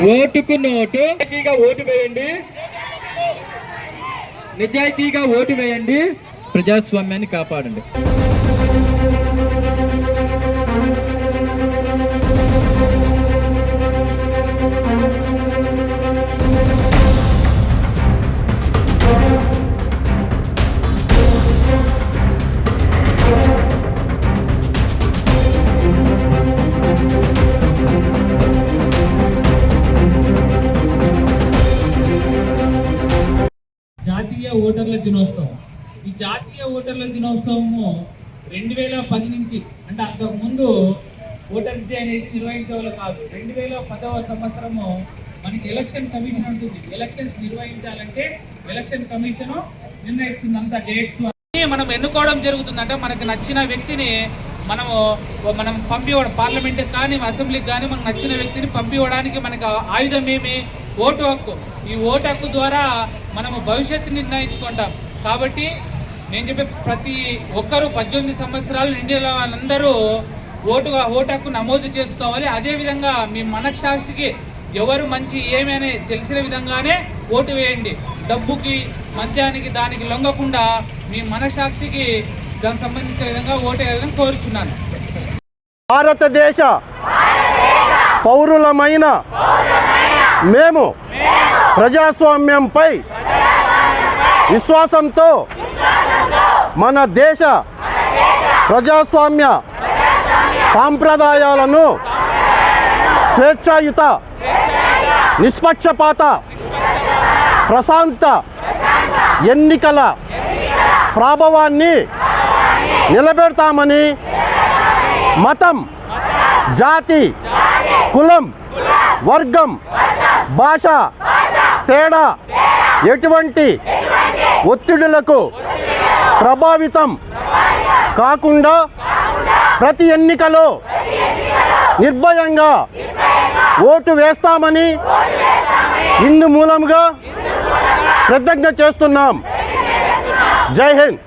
ఓటుకు note. Vote వేయండి. నిజాయితీగా ఓటు వేయండి. ప్రజాస్వామ్యాన్ని కాపాడండి. జాతీయ ఓటర్ల దినోత్సవం. ఈ జాతీయ ఓటర్ల దినోత్సవము రెండు వేల పది నుంచి అంటే అంతకుముందు ఓటర్స్ డే అనేది నిర్వహించేవాళ్ళు కాదు. రెండు వేల పదవ సంవత్సరము మనకి ఎలక్షన్ కమిషన్ ఉంటుంది. ఎలక్షన్స్ నిర్వహించాలంటే ఎలక్షన్ కమిషన్ నిర్ణయిస్తుంది అంత డేట్స్ మనం ఎన్నుకోవడం జరుగుతుంది. అంటే మనకు నచ్చిన వ్యక్తిని మనము మనం పంపివ్వడం పార్లమెంట్కి కానీ అసెంబ్లీకి కానీ మనకు నచ్చిన వ్యక్తిని పంపివ్వడానికి మనకు ఆయుధం ఏమి? ఓటు హక్కు. ఈ ఓటు హక్కు ద్వారా మనము భవిష్యత్తు నిర్ణయించుకుంటాం. కాబట్టి నేను చెప్పే ప్రతి ఒక్కరూ పద్దెనిమిది సంవత్సరాలు నిండిన వాళ్ళందరూ ఓటుగా ఓటు హక్కు నమోదు చేసుకోవాలి. అదేవిధంగా మీ మనసాక్షికి ఎవరు మంచి ఏమైనా తెలిసిన విధంగానే ఓటు వేయండి. డబ్బుకి మద్యానికి దానికి లొంగకుండా మీ మనసాక్షికి దానికి సంబంధించిన విధంగా ఓటు వేయాలని కోరుచున్నాను. భారతదేశ పౌరులమైన మేము ప్రజాస్వామ్యంపై విశ్వాసంతో మన దేశ ప్రజాస్వామ్య సాంప్రదాయాలను స్వేచ్ఛాయుత నిష్పక్షపాత ప్రశాంత ఎన్నికల ప్రాభవాన్ని నిలబెడతామని మతం జాతి కులం వర్గం భాష తేడా? ఎటువంటి ఒత్తిడులకు ప్రభావితం కాకుండా ప్రతి ఎన్నికలో నిర్భయంగా ఓటు వేస్తామని ఇందు మూలంగా ప్రతిజ్ఞ చేస్తున్నాం. జై హింద్.